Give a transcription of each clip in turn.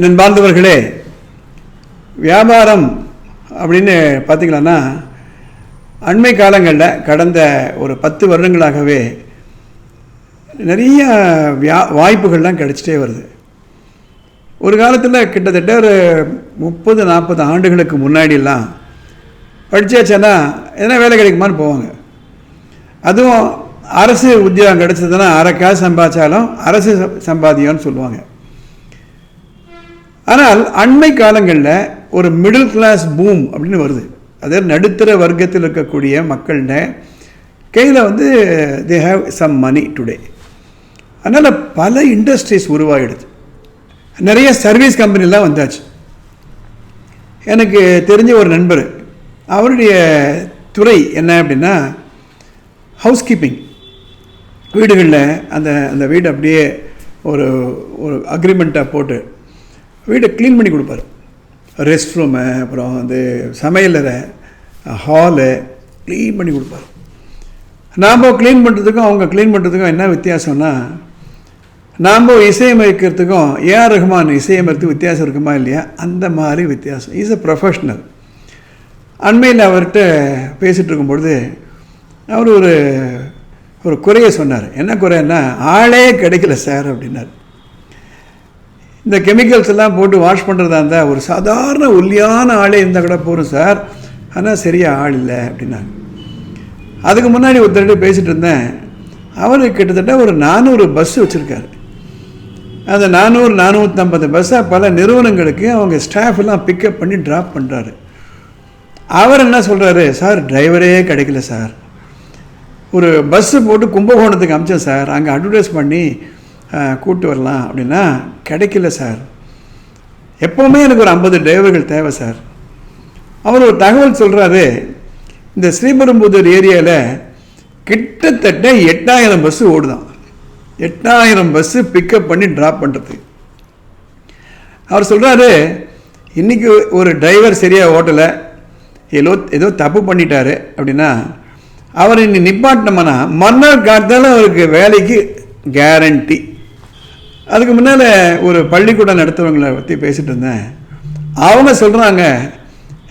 நண்பார்ந்தவர்களே வியாபாரம் அப்படின்னு பார்த்தீங்களன்னா அண்மை காலங்களில் கடந்த ஒரு பத்து வருடங்களாகவே நிறைய வியா வாய்ப்புகள்லாம் கிடச்சிட்டே வருது. ஒரு காலத்தில் கிட்டத்தட்ட ஒரு முப்பது நாற்பது ஆண்டுகளுக்கு முன்னாடிலாம் படித்தாச்சேன்னா எதனா வேலை கிடைக்குமான்னு போவாங்க. அதுவும் அரசு உத்தியோகம் கிடச்சதுன்னா அரை காசு சம்பாதிச்சாலும் அரசு ச- சம்பாதியம்னு சொல்லுவாங்க. ஆனால் அண்மை காலங்களில் ஒரு மிடில் கிளாஸ் பூம் அப்படின்னு வருது. அதாவது நடுத்தர வர்க்கத்தில் இருக்கக்கூடிய மக்கள்கிட்ட கையில் வந்து they have some money today அதனால் பல இண்டஸ்ட்ரீஸ் உருவாகிடுது. நிறைய சர்வீஸ் கம்பெனிலாம் வந்தாச்சு. எனக்கு தெரிஞ்ச ஒரு நண்பர் அவருடைய துறை என்ன அப்படின்னா ஹவுஸ் கீப்பிங் வீடுகளில் அந்த அந்த வீடு அப்படியே ஒரு ஒரு அக்ரிமெண்ட்டாக போட்டு வீடை க்ளீன் பண்ணி கொடுப்பாரு. ரெஸ்ட் ரூமு அப்புறம் வந்து சமையலறை ஹாலு க்ளீன் பண்ணி கொடுப்பாரு. நாம் க்ளீன் பண்ணுறதுக்கும் அவங்க க்ளீன் பண்ணுறதுக்கும் என்ன வித்தியாசம்னா நாம் இசையமைக்கிறதுக்கும் ஏஆர் ரஹ்மான் இசையமைக்கிறதுக்கு வித்தியாசம் இருக்குமா இல்லையா? அந்த மாதிரி வித்தியாசம். இஸ் எ ப்ரொஃபஷ்னல் அண்மையில் அவர்கிட்ட பேசிகிட்டு இருக்கும்பொழுது அவர் ஒரு ஒரு குறையை சொன்னார். என்ன குறைன்னா ஆளே கிடைக்கல சார் அப்படின்னார். இந்த கெமிக்கல்ஸ் எல்லாம் போட்டு வாஷ் பண்ணுறதா இருந்தால் ஒரு சாதாரண ஒல்லியான ஆளே இருந்தால் கூட போதும் சார் ஆனால் சரியாக ஆள் இல்லை அப்படின்னாங்க. அதுக்கு முன்னாடி ஒருத்தர்கிட்ட பேசிகிட்டு இருந்தேன். அவர் கிட்டத்தட்ட ஒரு நானூறு பஸ் வச்சுருக்காரு. அந்த நானூறு நானூற்றம்பது பஸ்ஸை பல நிறுவனங்களுக்கு அவங்க ஸ்டாஃப் எல்லாம் பிக்கப் பண்ணி ட்ராப் பண்ணுறாரு அவர் என்ன சொல்கிறாரு சார் டிரைவரே கிடைக்கல சார் ஒரு பஸ்ஸு போட்டு கும்பகோணத்துக்கு அமிச்சேன் சார் அங்கே அட்வர்டைஸ் பண்ணி கூட்டு வரலாம் அப்படின்னா கிடைக்கல சார். எப்போவுமே எனக்கு ஒரு ஐம்பது டிரைவர்கள் தேவை சார். அவர் ஒரு தகவல் சொல்கிறாரு இந்த ஸ்ரீபெரும்புதூர் ஏரியாவில் கிட்டத்தட்ட எட்டாயிரம் பஸ்ஸு ஓடுதான். எட்டாயிரம் பஸ்ஸு பிக்கப் பண்ணி ட்ராப் பண்ணுறது அவர் சொல்கிறாரு இன்றைக்கி ஒரு டிரைவர் சரியாக ஓட்டலை ஏதோ ஏதோ தப்பு பண்ணிட்டாரு அப்படின்னா அவர் இன்னி நிப்பாட்டினோம்னா மறுநாள் காலத்தால் அவருக்கு வேலைக்கு கேரண்டி அதுக்கு முன்னால் ஒரு பள்ளிக்கூடம் நடத்துறவங்களை பற்றி பேசிகிட்டு இருந்தேன். அவங்க சொல்கிறாங்க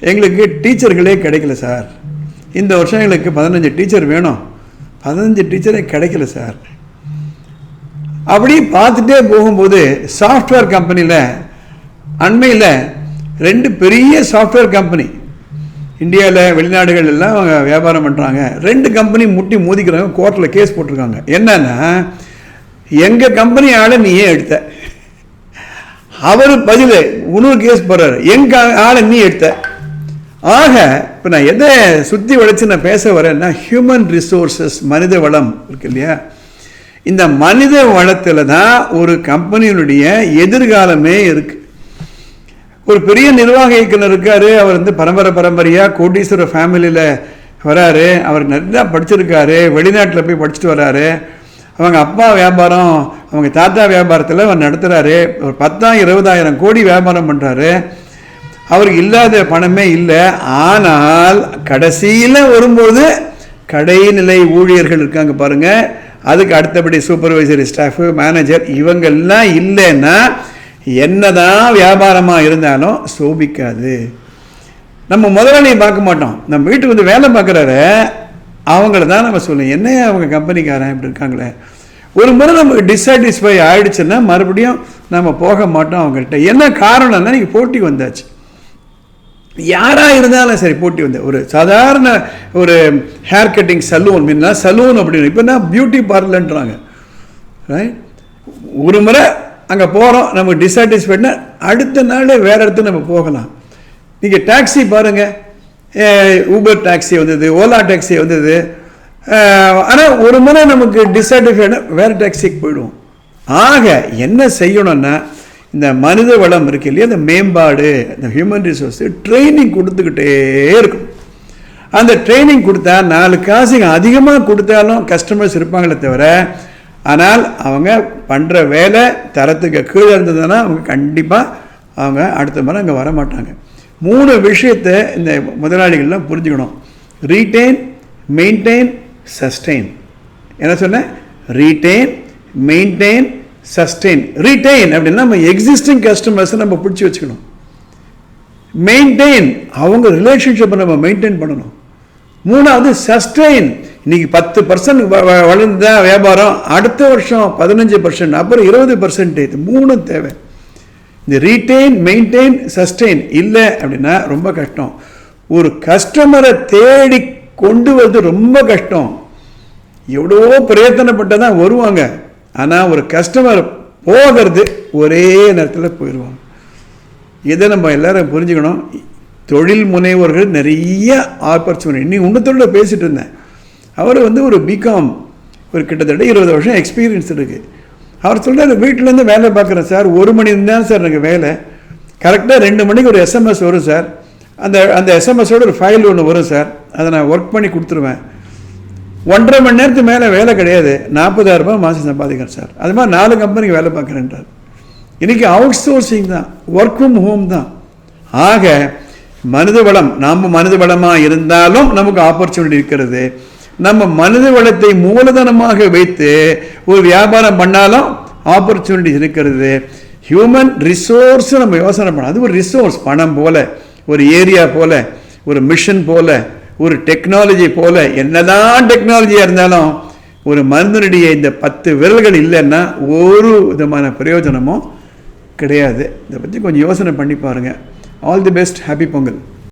எங்களுக்கு டீச்சர்களே கிடைக்கல சார். இந்த வருஷம் எங்களுக்கு பதினஞ்சு டீச்சர் வேணும். பதினஞ்சு டீச்சரே கிடைக்கல சார். அப்படி பார்த்துட்டே போகும்போது சாஃப்ட்வேர் கம்பெனியில் அண்மையில் ரெண்டு பெரிய சாஃப்ட்வேர் கம்பெனி இந்தியாவில் வெளிநாடுகள் எல்லாம் அவங்க வியாபாரம் பண்ணுறாங்க ரெண்டு கம்பெனி முட்டி மோதிக்கிறாங்க கோர்ட்டில் கேஸ் போட்டிருக்காங்க. என்னென்னா எங்கள் கம்பெனி ஆளை நீ ஏன் எடுத்த. அவர் பதில் இன்னொரு கேஸ் போடுறாரு. எங்கள் ஆளை நீ எடுத்த. ஆக இப்போ நான் எதை சுற்றி வளைச்சு நான் பேச வரேன்னா ஹியூமன் ரிசோர்சஸ் மனித வளம் இருக்கு இல்லையா? இந்த மனித வளத்தில் தான் ஒரு கம்பெனியினுடைய எதிர்காலமே இருக்கு. ஒரு பெரிய நிர்வாக இயக்குனர் இருக்காரு அவர் வந்து பரம்பரை பரம்பரையாக கோட்டீஸ்வர ஃபேமிலியில் வராரு. அவர் நல்லா படிச்சிருக்காரு வெளிநாட்டில் போய் படிச்சுட்டு வராரு. அவங்க அப்பா வியாபாரம் அவங்க தாத்தா வியாபாரத்தில் அவர் நடத்துகிறாரு ஒரு பத்தாயிரம் இருபதாயிரம் கோடி வியாபாரம் பண்ணுறாரு அவருக்கு இல்லாத பணமே இல்லை. ஆனால் கடைசியில் வரும்போது கடைநிலை ஊழியர்கள் இருக்காங்க பாருங்கள் அதுக்கு அடுத்தபடி சூப்பர்வைசரி ஸ்டாஃபு மேனேஜர் இவங்கெல்லாம் இல்லைன்னா என்னதான் வியாபாரமாக இருந்தாலும் சோபிக்காது. நம்ம முதலாளியை பார்க்க மாட்டோம். நம்ம வீட்டுக்கு வந்து வேலை பார்க்குறாரு அவங்கள தான் நம்ம சொல்லுவோம் என்ன அவங்க கம்பெனிக்காரன் இப்படி இருக்காங்களே? ஒரு முறை நமக்கு டிஸாட்டிஸ்ஃபை ஆகிடுச்சுன்னா மறுபடியும் நம்ம போக மாட்டோம் அவங்கள்ட்ட. என்ன காரணம்னா நீங்கள் போட்டி வந்தாச்சு. யாராக இருந்தாலும் சரி போட்டி வந்து ஒரு சாதாரண ஒரு ஹேர் கட்டிங் சலூன் முன்னா சலூன் அப்படின்னு. இப்போ நான் பியூட்டி பார்லர்ன்றாங்க ரைட் ஒரு முறை அங்கே போகிறோம் நமக்கு டிஸாட்டிஸ்ஃபைட்னா அடுத்த நாள் வேறு இடத்துல நம்ம போகலாம். நீங்கள் டாக்ஸி பாருங்கள் ஊபர் டாக்ஸி வந்தது ஓலா டாக்ஸி வந்தது. ஆனால் ஒரு முறை நமக்கு டிஸாட்டிஸ்ஃபைட்னா வேறு டாக்ஸிக்கு போயிடுவோம். ஆக என்ன செய்யணும்னா இந்த மனித வளம் இருக்கு இல்லையா அந்த மேம்பாடு இந்த ஹியூமன் ரிசோர்ஸ் ட்ரைனிங் கொடுத்துக்கிட்டே இருக்கும் அந்த ட்ரைனிங் கொடுத்தா நாலு காசுங்க அதிகமாக கொடுத்தாலும் கஸ்டமர்ஸ் இருப்பாங்களே தவிர ஆனால் அவங்க பண்ணுற வேலை தரத்துக்கு கீழே இருந்ததுன்னா அவங்க கண்டிப்பாக அவங்க அடுத்த முறை அங்கே வர மாட்டாங்க மூணு விஷயத்தை இந்த முதலாளிகள்லாம் புரிஞ்சுக்கணும். ரீட்டைன் மெயின்டைன் சஸ்டெயின் என்ன சொன்னேன் ரீட்டைன் மெயின்டைன் சஸ்டெயின் ரீட்டைன் அப்படின்னா நம்ம எக்ஸிஸ்டிங் கஸ்டமர்ஸை நம்ம பிடிச்சி வச்சுக்கணும். மெயின்டைன் அவங்க ரிலேஷன்ஷிப்பை நம்ம மெயின்டைன் பண்ணணும். மூணாவது சஸ்டெயின் இன்னைக்கு பத்து பர்சன்ட் வளர்ந்த வியாபாரம் அடுத்த வருஷம் பதினஞ்சு பர்சன்ட் அப்புறம் இருபது பர்சன்டேஜ் மூணும் தேவை. இந்த ரீட்டைன் மெயின்டைன் சஸ்டெயின் இல்லை அப்படின்னா ரொம்ப கஷ்டம். ஒரு கஸ்டமரை தேடி கொண்டு வருது ரொம்ப கஷ்டம். எவ்வளோ பிரயத்தனப்பட்டு தான் வருவாங்க. ஆனால் ஒரு கஸ்டமர் போகிறது ஒரே நேரத்தில் போயிடுவாங்க. இதை நம்ம எல்லாரும் புரிஞ்சுக்கணும். தொழில் முனைவோர்கள் நிறைய ஆப்பர்ச்சுனிட்டி இன்னும் உன்னத்தோட பேசிகிட்டு இருந்தேன். அவர் வந்து ஒரு பிகாம் ஒரு கிட்டத்தட்ட இருபது வருஷம் எக்ஸ்பீரியன்ஸ் இருக்குது அவர் சொல்கிறார் வீட்டிலேருந்து வேலை பார்க்குறேன் சார். ஒரு மணி தான் சார் எனக்கு வேலை. கரெக்டாக ரெண்டு மணிக்கு ஒரு எஸ்எம்எஸ் வரும் சார். அந்த அந்த எஸ்எம்எஸோட ஒரு ஃபைல் ஒன்று வரும் சார். அதை நான் ஒர்க் பண்ணி கொடுத்துருவேன். ஒன்றரை மணி நேரத்துக்கு மேலே வேலை கிடையாது. நாற்பதாயிரம் ரூபாய் மாதம் சம்பாதிக்கிறேன் சார். அது மாதிரி நாலு கம்பெனிக்கு வேலை பார்க்குறேன்றார். இன்றைக்கி அவுட் சோர்சிங் தான். ஒர்க் ஃப்ரம் ஹோம் தான். ஆக மனித வளம் நாம் மனித வளமாக இருந்தாலும் நமக்கு ஆப்பர்ச்சுனிட்டி இருக்கிறது. நம்ம மனித வளத்தை மூலதனமாக வைத்து ஒரு வியாபாரம் பண்ணாலும் ஆப்பர்ச்சுனிட்டி இருக்கிறது. ஹியூமன் ரிசோர்ஸ் நம்ம யோசனை பண்ணலாம் அது ஒரு ரிசோர்ஸ் பணம் போல ஒரு ஏரியா போல ஒரு மிஷன் போல ஒரு டெக்னாலஜி போல என்னதான் டெக்னாலஜியாக இருந்தாலும் ஒரு மனிதனுடைய இந்த பத்து விரல்கள் இல்லைன்னா ஒரு விதமான பிரயோஜனமும் கிடையாது. இதை பற்றி கொஞ்சம் யோசனை பண்ணி பாருங்கள் all the best happy Pongal.